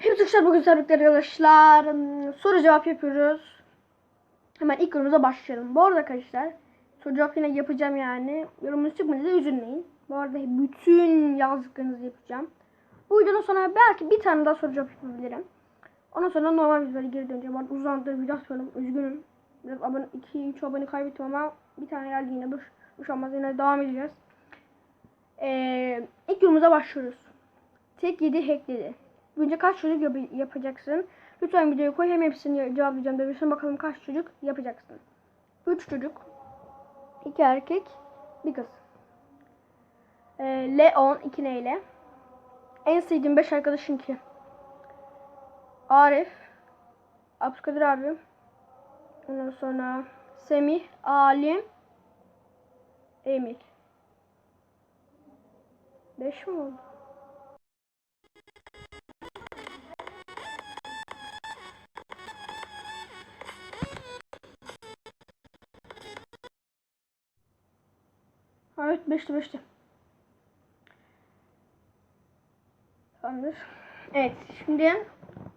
Hepsi kuşlar bugün sabitler arkadaşlar. Soru cevap yapıyoruz. Hemen ilk yorumumuza başlayalım. Bu arada arkadaşlar soru cevap yine yapacağım yani. Yorumunuz çıkmadı da üzülmeyin. Bu arada bütün yazdıklarınızı yapacağım. Bu videonun sonra belki bir tane daha soru cevap yapabilirim. Ondan sonra normal videolara geri döneceğim. Bu arada uzandı video atıyorum. Üzgünüm. Biraz abone, 2-3 abone kaybettim ama bir tane geldi yine. Dur. Şu olmaz yine devam edeceğiz. Ee, ilk yorumumuza başlıyoruz. Tek yedi hackledi. Önce kaç çocuk yap- yapacaksın? Lütfen videoyu koy hem hepsini cevaplayacağım. Dövüşün bakalım kaç çocuk yapacaksın. 3 çocuk. 2 erkek. Bir kız. Ee, Leon 2 neyle? En sevdiğim 5 arkadaşın ki. Arif. Abdülkadir abi. Ondan sonra Semih, Alim, Emil. 5 mi oldu? Evet 5'ti 5'ti. Tamamdır. Evet şimdi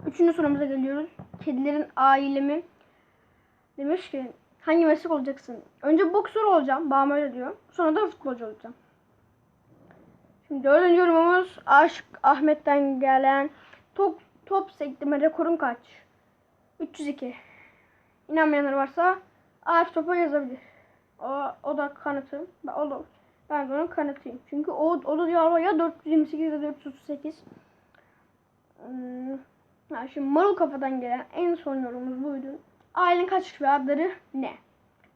üçüncü sorumuza geliyoruz. Kedilerin ailemi demiş ki hangi meslek olacaksın? Önce boksör olacağım. Babam öyle diyor. Sonra da futbolcu olacağım. Şimdi dördüncü yorumumuz Aşk Ahmet'ten gelen top, top sektirme rekorun kaç? 302. İnanmayanlar varsa Arif Top'a yazabilir. O, da kanıtı. Ben, o da, ben de onun kanıtıyım. Çünkü o, o da diyor ya 428 ya 438. Hmm. Ha, şimdi marul kafadan gelen en son yorumumuz buydu. Ailen kaç kişi ve adları ne?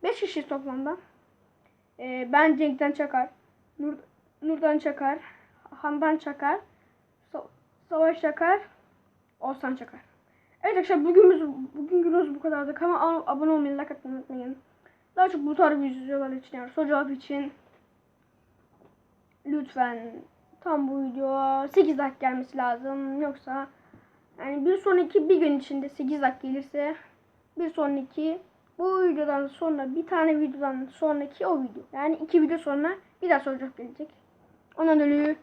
5 kişi toplamda. Ee, ben Cenk'ten Çakar. Nur, Nurdan Çakar. Handan Çakar. Sa- Savaş Çakar. Oğuzhan Çakar. Evet arkadaşlar bugünümüz, bugün günümüz bu kadardı. Kanalıma abone olmayı, like atmayı unutmayın. Daha çok bu tarz videolar için yani soru için lütfen tam bu video 8 dakika gelmesi lazım. Yoksa yani bir sonraki bir gün içinde 8 dakika gelirse bir sonraki bu videodan sonra bir tane videodan sonraki o video. Yani iki video sonra bir daha soru cevap gelecek. Ondan dolayı